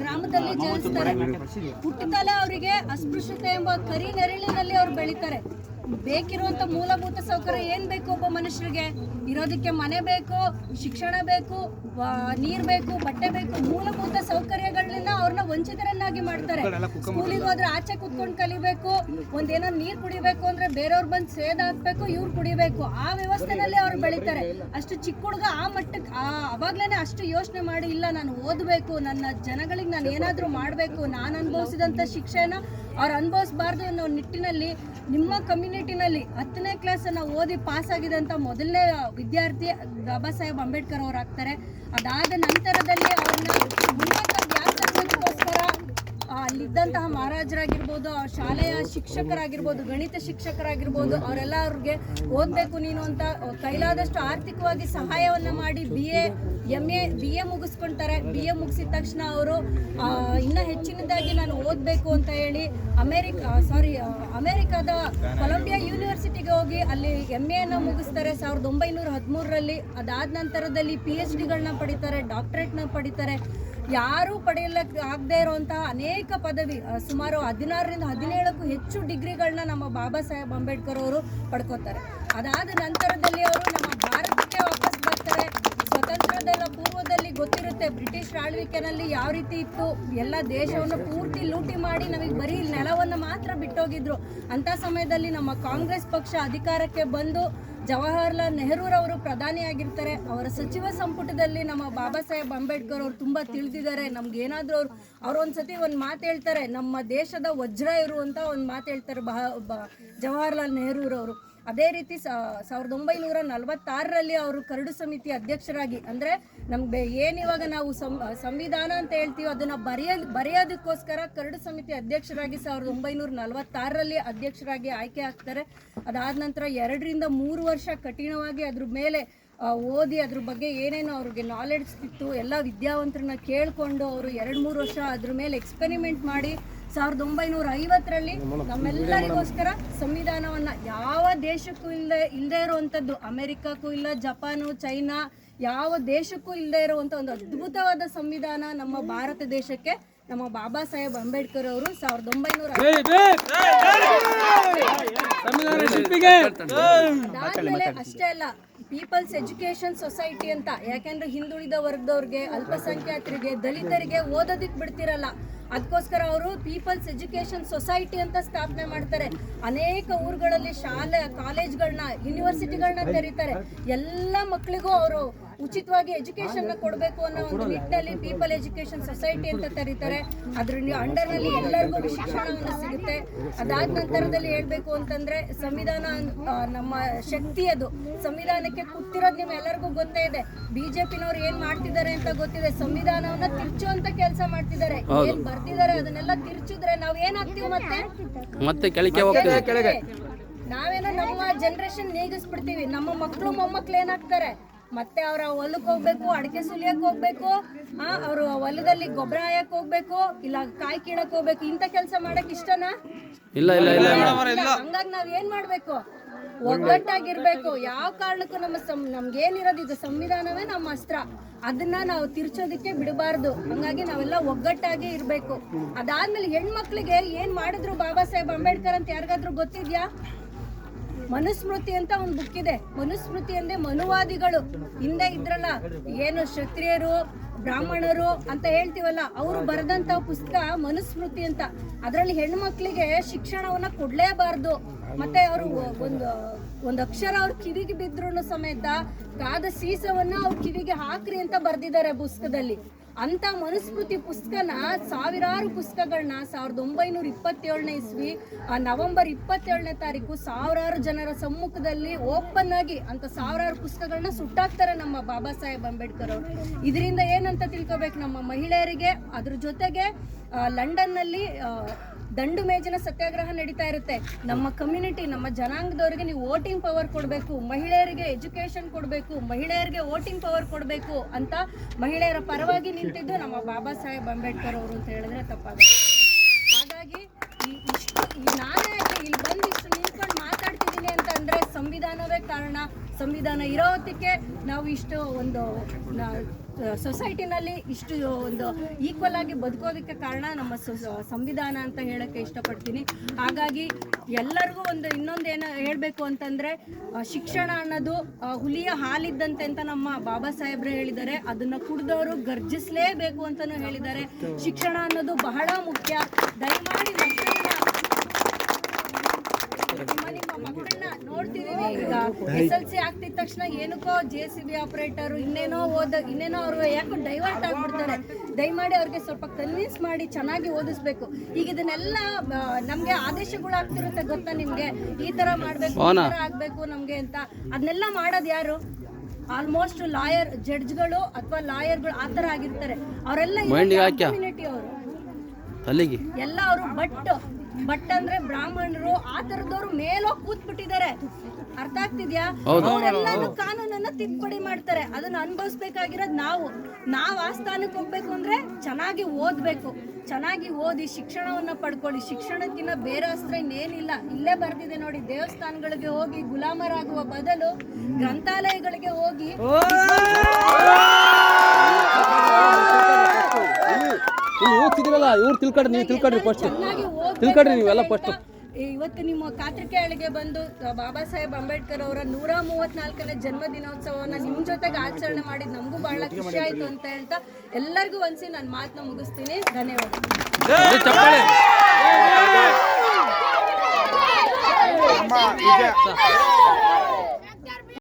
ಗ್ರಾಮದಲ್ಲಿ ಜನಿಸ್ತಾರೆ. ಹುಟ್ಟಿದಲ್ಲೇ ಅವರಿಗೆ ಅಸ್ಪೃಶ್ಯತೆ ಎಂಬ ಕರಿ ನೆರಳಿನಲ್ಲಿ ಅವ್ರು ಬೆಳಿತಾರೆ. ಬೇಕಿರುವಂತ ಮೂಲಭೂತ ಸೌಕರ್ಯ ಏನ್ ಬೇಕು ಒಬ್ಬ ಮನುಷ್ಯರಿಗೆ? ಇರೋದಕ್ಕೆ ಮನೆ ಬೇಕು ಶಿಕ್ಷಣ ಬೇಕು ನೀರ್ ಬೇಕು ಬಟ್ಟೆ ಬೇಕು ಮೂಲಭೂತ ಸೌಕರ್ಯಗಳನ್ನ ಅವ್ರನ್ನ ವಂಚಿತರನ್ನಾಗಿ ಮಾಡ್ತಾರೆ. ಸ್ಕೂಲಿಗೆ ಹೋದ್ರೆ ಆಚೆ ಕುತ್ಕೊಂಡು ಕಲಿಬೇಕು ಒಂದೇನೋ ನೀರ್ ಕುಡಿಬೇಕು ಅಂದ್ರೆ ಬೇರೆಯವ್ರು ಬಂದು ಸೇದ್ ಹಾಕ್ಬೇಕು ಇವ್ರು ಕುಡಿಬೇಕು. ಆ ವ್ಯವಸ್ಥೆನಲ್ಲಿ ಅವ್ರು ಬೆಳಿತಾರೆ. ಅಷ್ಟು ಚಿಕ್ಕ ಹುಡುಗ ಆ ಮಟ್ಟಕ್ಕೆ ಆ ಅವಾಗ್ಲೇನೆ ಅಷ್ಟು ಯೋಚನೆ ಮಾಡಿ ಇಲ್ಲ ನಾನು ಓದಬೇಕು ನನ್ನ ಜನಗಳಿಗೆ ನಾನು ಏನಾದ್ರೂ ಮಾಡಬೇಕು ನಾನು ಅನುಭವಿಸಿದಂತ ಶಿಕ್ಷೆನ ಅವ್ರು ಅನುಭವಿಸಬಾರ್ದು ಅನ್ನೋ ನಿಟ್ಟಿನಲ್ಲಿ ನಿಮ್ಮ ಕಮ್ಯುನಿಟಿನಲ್ಲಿ ಹತ್ತನೇ ಕ್ಲಾಸನ್ನು ಓದಿ ಪಾಸ್ ಆಗಿದಂಥ ಮೊದಲನೇ ವಿದ್ಯಾರ್ಥಿ ಬಾಬಾ ಸಾಹೇಬ್ ಅಂಬೇಡ್ಕರ್ ಅವರು ಆಗ್ತಾರೆ. ಅದಾದ ನಂತರದಲ್ಲಿ ಅವ್ರನ್ನ ಉನ್ನತ ವ್ಯಾಸಂಗಕ್ಕೋಸ್ಕರ ಅಲ್ಲಿದ್ದಂತಹ ಮಹಾರಾಜರಾಗಿರ್ಬೋದು ಆ ಶಾಲೆಯ ಶಿಕ್ಷಕರಾಗಿರ್ಬೋದು, ಗಣಿತ ಶಿಕ್ಷಕರಾಗಿರ್ಬೋದು, ಅವರೆಲ್ಲ ಅವ್ರಿಗೆ ಓದಬೇಕು ನೀನು ಅಂತ ಕೈಲಾದಷ್ಟು ಆರ್ಥಿಕವಾಗಿ ಸಹಾಯವನ್ನು ಮಾಡಿ B A M A B A ಮುಗಿಸ್ಕೊಂತಾರೆ. B A ಮುಗಿಸಿದ ತಕ್ಷಣ ಅವರು ಓದಬೇಕು ಅಂತ ಹೇಳಿ ಅಮೇರಿಕ ಸಾರಿ ಅಮೇರಿಕಾದ ಕೊಲಂಬಿಯಾ ಯೂನಿವರ್ಸಿಟಿಗೆ ಹೋಗಿ ಅಲ್ಲಿ ಎಂ ಎನ ಮುಗಿಸ್ತಾರೆ. ಸಾವಿರದ ಒಂಬೈನೂರ ಹದಿಮೂರರಲ್ಲಿ ಅದಾದ ನಂತರದಲ್ಲಿ ಪಿ ಎಚ್ ಡಿಗಳನ್ನ ಪಡಿತಾರೆ, ಡಾಕ್ಟ್ರೇಟ್ನ ಪಡಿತಾರೆ. ಯಾರೂ ಪಡೆಯಲಿಕ್ಕೆ ಆಗದೆ ಇರುವಂತಹ ಅನೇಕ ಪದವಿ ಸುಮಾರು ಹದಿನಾರರಿಂದ ಹದಿನೇಳಕ್ಕೂ ಹೆಚ್ಚು ಡಿಗ್ರಿಗಳನ್ನ ನಮ್ಮ ಬಾಬಾ ಸಾಹೇಬ್ ಅಂಬೇಡ್ಕರ್ ಅವರು ಪಡ್ಕೋತಾರೆ. ಅದಾದ ನಂತರದಲ್ಲಿ ಅವರು ನಮ್ಮ ಸ್ವತಂತ್ರದ ಪೂರ್ವದಲ್ಲಿ ಗೊತ್ತಿರುತ್ತೆ ಬ್ರಿಟಿಷ್ ಆಳ್ವಿಕೆನಲ್ಲಿ ಯಾವ ರೀತಿ ಇತ್ತು. ಎಲ್ಲ ದೇಶವನ್ನು ಪೂರ್ತಿ ಲೂಟಿ ಮಾಡಿ ನಮಗೆ ಬರೀ ನೆಲವನ್ನು ಮಾತ್ರ ಬಿಟ್ಟೋಗಿದ್ರು. ಅಂತ ಸಮಯದಲ್ಲಿ ನಮ್ಮ ಕಾಂಗ್ರೆಸ್ ಪಕ್ಷ ಅಧಿಕಾರಕ್ಕೆ ಬಂದು ಜವಾಹರ್ಲಾಲ್ ನೆಹರೂರವರು ಪ್ರಧಾನಿಯಾಗಿರ್ತಾರೆ ಅವರ ಸಚಿವ ಸಂಪುಟದಲ್ಲಿ ನಮ್ಮ ಬಾಬಾ ಸಾಹೇಬ್ ಅಂಬೇಡ್ಕರ್ ಅವರು ತುಂಬಾ ತಿಳಿದಿದ್ದಾರೆ. ನಮ್ಗೆ ಏನಾದರೂ ಅವ್ರು ಅವ್ರು ಒಂದ್ಸತಿ ಒಂದು ಮಾತು ಹೇಳ್ತಾರೆ. ನಮ್ಮ ದೇಶದ ವಜ್ರ ಇರು ಅಂತ ಒಂದು ಮಾತು ಹೇಳ್ತಾರೆ ಬ- ಜವಾಹರ್ಲಾಲ್ ನೆಹರೂರವರು. ಅದೇ ರೀತಿ ಸಾವಿರದ ಒಂಬೈನೂರ ನಲವತ್ತಾರರಲ್ಲಿ ಅವರು ಕರಡು ಸಮಿತಿ ಅಧ್ಯಕ್ಷರಾಗಿ, ಅಂದರೆ ನಮ್ಗೆ ಏನಿವಾಗ ನಾವು ಸಂವಿಧಾನ ಅಂತ ಹೇಳ್ತೀವಿ ಅದನ್ನು ಬರೆಯ, ಬರೆಯೋದಕ್ಕೋಸ್ಕರ ಕರಡು ಸಮಿತಿ ಅಧ್ಯಕ್ಷರಾಗಿ ಸಾವಿರದ ಒಂಬೈನೂರ ನಲವತ್ತಾರರಲ್ಲಿ ಅಧ್ಯಕ್ಷರಾಗಿ ಆಯ್ಕೆ ಆಗ್ತಾರೆ. ಅದಾದ ನಂತರ ಎರಡರಿಂದ ಮೂರು ವರ್ಷ ಕಠಿಣವಾಗಿ ಅದ್ರ ಮೇಲೆ ಓದಿ ಅದ್ರ ಬಗ್ಗೆ ಏನೇನು ಅವ್ರಿಗೆ ನಾಲೆಡ್ಜ್ ಇತ್ತು ಎಲ್ಲ ವಿದ್ಯಾವಂತರನ್ನ ಕೇಳಿಕೊಂಡು ಅವರು ಎರಡು ಮೂರು ವರ್ಷ ಅದ್ರ ಮೇಲೆ ಎಕ್ಸ್ಪೆರಿಮೆಂಟ್ ಮಾಡಿ ಸಾವಿರದ ಒಂಬೈನೂರ ಐವತ್ತರಲ್ಲಿ ನಮ್ಮೆಲ್ಲರಿಗೋಸ್ಕರ ಸಂವಿಧಾನವನ್ನ ಯಾವ ದೇಶಕ್ಕೂ ಇಲ್ಲದೆ ಇಲ್ಲದೆ ಇರುವಂಥದ್ದು ಅಮೆರಿಕಕ್ಕೂ ಇಲ್ಲ ಜಪಾನು ಚೈನಾ ಯಾವ ದೇಶಕ್ಕೂ ಇಲ್ಲದೆ ಇರುವಂತ ಒಂದು ಅದ್ಭುತವಾದ ಸಂವಿಧಾನ ನಮ್ಮ ಭಾರತ ದೇಶಕ್ಕೆ ನಮ್ಮ ಬಾಬಾ ಸಾಹೇಬ್ ಅಂಬೇಡ್ಕರ್ ಅವರು ಸಾವಿರದ ಒಂಬೈನೂರ ಅಷ್ಟೇ ಅಲ್ಲ ಪೀಪಲ್ಸ್ ಎಜುಕೇಶನ್ ಸೊಸೈಟಿ ಅಂತ ಯಾಕೆಂದ್ರೆ ಹಿಂದುಳಿದ ವರ್ಗದವ್ರಿಗೆ ಅಲ್ಪಸಂಖ್ಯಾತರಿಗೆ ದಲಿತರಿಗೆ ಓದೋದಿಕ್ ಬಿಡ್ತಿರಲ್ಲ. ಅದಕ್ಕೋಸ್ಕರ ಅವರು ಪೀಪಲ್ಸ್ ಎಜುಕೇಷನ್ ಸೊಸೈಟಿ ಅಂತ ಸ್ಥಾಪನೆ ಮಾಡ್ತಾರೆ. ಅನೇಕ ಊರುಗಳಲ್ಲಿ ಶಾಲೆ ಕಾಲೇಜ್ಗಳನ್ನ ಯೂನಿವರ್ಸಿಟಿಗಳನ್ನ ತೆರೀತಾರೆ. ಎಲ್ಲ ಮಕ್ಕಳಿಗೂ ಅವರು ಉಚಿತವಾಗಿ ಎಜುಕೇಶನ್ ಕೊಡಬೇಕು ಅನ್ನೋ ಒಂದು ನಿಟ್ಟಿನಲ್ಲಿ ಪೀಪಲ್ ಎಜುಕೇಶನ್ ಸೊಸೈಟಿ ಅಂತ ತೆರೀತಾರೆ. ಅದ್ರ ಅಂಡರ್ನಲ್ಲಿ ಎಲ್ಲರಿಗೂ ಶಿಕ್ಷಣವನ್ನು ಸಿಗುತ್ತೆ. ಅದಾದ ನಂತರದಲ್ಲಿ ಹೇಳ್ಬೇಕು ಅಂತಂದ್ರೆ ಸಂವಿಧಾನ ನಮ್ಮ ಶಕ್ತಿ ಅದು. ಸಂವಿಧಾನಕ್ಕೆ ಕೂತಿರೋದು ನಿಮ್ ಎಲ್ಲರಿಗೂ ಗೊತ್ತೇ ಇದೆ. ಬಿಜೆಪಿನವ್ರು ಏನ್ ಮಾಡ್ತಿದ್ದಾರೆ ಅಂತ ಗೊತ್ತಿದೆ. ಸಂವಿಧಾನವನ್ನ ತಿರ್ಚುವಂತ ಕೆಲಸ ಮಾಡ್ತಿದ್ದಾರೆ. ಏನ್ ಬರ್ತಿದ್ದಾರೆ ಅದನ್ನೆಲ್ಲ ತಿರ್ಚಿದ್ರೆ ನಾವ್ ಏನಾಗ್ತೀವಿ ಮತ್ತೆ? ಮತ್ತೆ ಕೆಳಗೆ ಹೋಗ್ತೀವಿ. ಕೆಳಗೆ. ನಾವೇನೋ ನಮ್ಮ ಜನರೇಷನ್ ನೀಗಿಸ್ಬಿಡ್ತೀವಿ. ನಮ್ಮ ಮಕ್ಕಳು ಮೊಮ್ಮಕ್ಳು ಏನಾಗ್ತಾರೆ? ಮತ್ತೆ ಅವ್ರ ಹೊಲಕ್ಕೆ ಹೋಗ್ಬೇಕು ಅಡಿಕೆ ಸುಲಿಯಕ್ ಹೋಗ್ಬೇಕು ಆ ಅವರು ಹೊಲದಲ್ಲಿ ಗೊಬ್ಬರ ಹಾಯಕ್ ಹೋಗ್ಬೇಕು ಇಲ್ಲ ಕಾಯಿ ಕೀಳಕ್ ಹೋಗ್ಬೇಕು. ಇಂಥ ಕೆಲಸ ಮಾಡಕ್ ಇಷ್ಟನಾ? ಇಲ್ಲ ಇಲ್ಲ ಇಲ್ಲ, ಹಂಗಾಗಿ ನಾವ್ ಏನ್ ಮಾಡ್ಬೇಕು? ಒಗ್ಗಟ್ಟಾಗಿರ್ಬೇಕು. ಯಾವ ಕಾರಣಕ್ಕೂ ನಮ್ಮ ಸಂ, ನಮ್ಗೇನಿರೋದು ಇದು ಸಂವಿಧಾನವೇ ನಮ್ಮ ಅಸ್ತ್ರ. ಅದನ್ನ ನಾವು ತಿರ್ಚೋದಕ್ಕೆ ಬಿಡಬಾರ್ದು. ಹಂಗಾಗಿ ನಾವೆಲ್ಲ ಒಗ್ಗಟ್ಟಾಗಿ ಇರ್ಬೇಕು. ಅದಾದ್ಮೇಲೆ ಹೆಣ್ಮಕ್ಳಿಗೆ ಏನ್ ಮಾಡಿದ್ರು ಬಾಬಾ ಸಾಹೇಬ್ ಅಂಬೇಡ್ಕರ್ ಅಂತ ಯಾರಿಗಾದ್ರೂ ಗೊತ್ತಿದ್ಯಾ? ಮನುಸ್ಮೃತಿ ಅಂತ ಒಂದು ಬುಕ್ ಇದೆ. ಮನುಸ್ಮೃತಿ ಅಂದ್ರೆ ಮನುವಾದಿಗಳು. ಹಿಂದೆ ಇದ್ರಲ್ಲ, ಏನು ಕ್ಷತ್ರಿಯರು, ಬ್ರಾಹ್ಮಣರು ಅಂತ ಹೇಳ್ತೀವಲ್ಲ, ಅವರು ಬರೆದಂತ ಪುಸ್ತಕ ಮನುಸ್ಮೃತಿ ಅಂತ. ಅದರಲ್ಲಿ ಹೆಣ್ಮಕ್ಳಿಗೆ ಶಿಕ್ಷಣವನ್ನ ಕೊಡ್ಲೇಬಾರ್ದು. ಮತ್ತೆ ಅವರು ಒಂದು ಒಂದು ಅಕ್ಷರ ಅವ್ರ ಕಿವಿಗೆ ಬಿದ್ರು ಸಮೇತ ಕಾದ ಸೀಸವನ್ನ ಅವ್ರ ಕಿವಿಗೆ ಹಾಕ್ರಿ ಅಂತ ಬರ್ದಿದ್ದಾರೆ ಪುಸ್ತಕದಲ್ಲಿ. ಅಂತ ಮನುಸ್ಮೃತಿ ಪುಸ್ತಕನ ಸಾವಿರಾರು ಪುಸ್ತಕಗಳನ್ನ ಸಾವಿರದ ಒಂಬೈನೂರ ಇಪ್ಪತ್ತೇಳನೇ ಇಸ್ವಿ, ಆ ನವೆಂಬರ್ ಇಪ್ಪತ್ತೇಳನೇ ತಾರೀಕು ಸಾವಿರಾರು ಜನರ ಸಮ್ಮುಖದಲ್ಲಿ ಓಪನ್ ಆಗಿ ಅಂತ ಸಾವಿರಾರು ಪುಸ್ತಕಗಳನ್ನ ಸುಟ್ಟಾಕ್ತಾರೆ ನಮ್ಮ ಬಾಬಾ ಸಾಹೇಬ್ ಅಂಬೇಡ್ಕರ್ ಅವರು. ಇದರಿಂದ ಏನಂತ ತಿಳ್ಕೊಬೇಕು ನಮ್ಮ ಮಹಿಳೆಯರಿಗೆ, ಅದ್ರ ಜೊತೆಗೆ ಲಂಡನ್ನಲ್ಲಿ ದಂಡು ಮೇಜಿನ ಸತ್ಯಾಗ್ರಹ ನಡೀತಾ ಇರುತ್ತೆ. ನಮ್ಮ ಕಮ್ಯುನಿಟಿ ನಮ್ಮ ಜನಾಂಗದವರಿಗೆ ನೀವು ವೋಟಿಂಗ್ ಪವರ್ ಕೊಡಬೇಕು, ಮಹಿಳೆಯರಿಗೆ ಎಜುಕೇಶನ್ ಕೊಡಬೇಕು, ಮಹಿಳೆಯರಿಗೆ ವೋಟಿಂಗ್ ಪವರ್ ಕೊಡಬೇಕು ಅಂತ ಮಹಿಳೆಯರ ಪರವಾಗಿ ನಿಂತಿದ್ದು ನಮ್ಮ ಬಾಬಾ ಸಾಹೇಬ್ ಅಂಬೇಡ್ಕರ್ ಅವರು ಅಂತ ಹೇಳಿದ್ರೆ ತಪ್ಪಾಗುತ್ತೆ. ಹಾಗಾಗಿ ನಾನೇ ಇಲ್ಲಿ ಬಂದು ಇಷ್ಟು ನಿಂತ್ಕೊಂಡು ಮಾತಾಡ್ತಿದ್ದೀನಿ ಅಂತ ಅಂದ್ರೆ ಸಂವಿಧಾನವೇ ಕಾರಣ. ಸಂವಿಧಾನ ಇರೋ ಹೊತ್ತಿಗೆ ನಾವು ಇಷ್ಟು ಒಂದು ಸೊಸೈಟಿನಲ್ಲಿ ಇಷ್ಟು ಒಂದು ಈಕ್ವಲ್ ಆಗಿ ಬದುಕೋದಕ್ಕೆ ಕಾರಣ ನಮ್ಮ ಸಂವಿಧಾನ ಅಂತ ಹೇಳಕ್ಕೆ ಇಷ್ಟಪಡ್ತೀನಿ. ಹಾಗಾಗಿ ಎಲ್ಲರಿಗೂ ಒಂದು ಇನ್ನೊಂದು ಏನು ಹೇಳಬೇಕು ಅಂತಂದ್ರೆ ಶಿಕ್ಷಣ ಅನ್ನೋದು ಹುಲಿಯ ಹಾಲಿದ್ದಂತೆ ಅಂತ ನಮ್ಮ ಬಾಬಾ ಸಾಹೇಬ್ರು ಹೇಳಿದ್ದಾರೆ. ಅದನ್ನ ಕುಡಿದವರು ಗರ್ಜಿಸಲೇಬೇಕು ಅಂತಲೂ ಹೇಳಿದ್ದಾರೆ. ಶಿಕ್ಷಣ ಅನ್ನೋದು ಬಹಳ ಮುಖ್ಯ. ದಯಮಾಡಿ ನಿಮ್ಮ ನಿಮ್ಮ ಮಕ್ಕಳನ್ನ ನೋಡ್ತಿದೀವಿ. ಈಗ ಎಸ್ ಎಲ್ ಸಿ ಆಗ್ತಿದ ತಕ್ಷಣ ಏನಕ್ಕೋ ಜೆ ಸಿ ಬಿ ಆಪರೇಟರ್ ಇನ್ನೇನೋ ಓದ ಇನ್ನೇನೋ ಅವರು ಯಾಕೋ ಡೈವರ್ಟ್ ಆಗ್ಬಿಡ್ತಾರೆ. ದಯಮಾಡಿ ಅವ್ರಿಗೆ ಸ್ವಲ್ಪ ಕನ್ವಿನ್ಸ್ ಮಾಡಿ ಚೆನ್ನಾಗಿ ಓದಿಸ್ಬೇಕು. ಈಗ ಇದನ್ನೆಲ್ಲ ನಮ್ಗೆ ಆದೇಶಗಳಾಗ್ತಿರುತ್ತೆ ಗೊತ್ತಾ ನಿಮ್ಗೆ? ಈ ತರ ಮಾಡ್ಬೇಕು ಈ ತರ ಆಗ್ಬೇಕು ನಮ್ಗೆ ಅಂತ. ಅದನ್ನೆಲ್ಲ ಮಾಡೋದು ಯಾರು? ಆಲ್ಮೋಸ್ಟ್ ಲಾಯರ್ ಜಡ್ಜ್ಗಳು ಅಥವಾ ಲಾಯರ್ಗಳು ಆ ತರ ಆಗಿರ್ತಾರೆ. ಅವರೆಲ್ಲ. ಕಮ್ಯುನಿಟಿ ಅವರು. ಎಲ್ಲ ಅವರು ಬಟ್ ಬಟ್ ಅಂದ್ರೆ ಬ್ರಾಹ್ಮಣರು ಆ ತರದವ್ರು ಮೇಲೋಗಿ ಕೂತ್ಬಿಟ್ಟಿದ್ದಾರೆ. ಅರ್ಥ ಆಗ್ತಿದ್ಯಾ? ಅವರೆಲ್ಲಾನು ಕಾನೂನನ್ನ ತಿದ್ದುಪಡಿ ಮಾಡ್ತಾರೆ. ಅದನ್ನ ಅನುಭವಿಸ್ಬೇಕಾಗಿರೋದು ನಾವು. ನಾವು ಆ ಸ್ಥಾನಕ್ಕೆ ಹೋಗ್ಬೇಕು ಅಂದ್ರೆ ಚೆನ್ನಾಗಿ ಓದ್ಬೇಕು. ಚೆನ್ನಾಗಿ ಓದಿ ಶಿಕ್ಷಣವನ್ನ ಪಡ್ಕೊಳ್ಳಿ. ಶಿಕ್ಷಣಕ್ಕಿಂತ ಬೇರೆ ಅಸ್ತ್ರ ಇನ್ನೇನಿಲ್ಲ. ಇಲ್ಲೇ ಬರ್ತಿದೆ ನೋಡಿ ದೇವಸ್ಥಾನಗಳಿಗೆ ಹೋಗಿ ಗುಲಾಮರಾಗುವ ಬದಲು ಗ್ರಂಥಾಲಯಗಳಿಗೆ ಹೋಗಿ ನೀವು ತಿಳ್ಕೊಡ್ರಿ ನೀವು ತಿಳ್ಕೊಡ್ರಿ ಫಸ್ಟ್ ತಿಳ್ಕೊಡ್ರಿ ನೀವೆಲ್ಲ ಫಸ್ಟ್ ಇವತ್ತು ನಿಮ್ಮ ಕಾತ್ರಿಕೆಯಳಿಗೆ ಬಂದು ಬಾಬಾ ಸಾಹೇಬ್ ಅಂಬೇಡ್ಕರ್ ಅವರ ನೂರ ಮೂವತ್ನಾಲ್ಕನೇ ಜನ್ಮ ದಿನೋತ್ಸವವನ್ನ ನಿಮ್ಮ ಜೊತೆಗೆ ಆಚರಣೆ ಮಾಡಿದ ನಮಗೂ ಬಹಳ ಖುಷಿ ಆಯಿತು ಅಂತ ಹೇಳ್ತಾ ಎಲ್ಲರಿಗೂ ಒಂದ್ಸಿ ನನ್ನ ಮಾತನ್ನ ಮುಗಿಸ್ತೀನಿ. ಧನ್ಯವಾದ.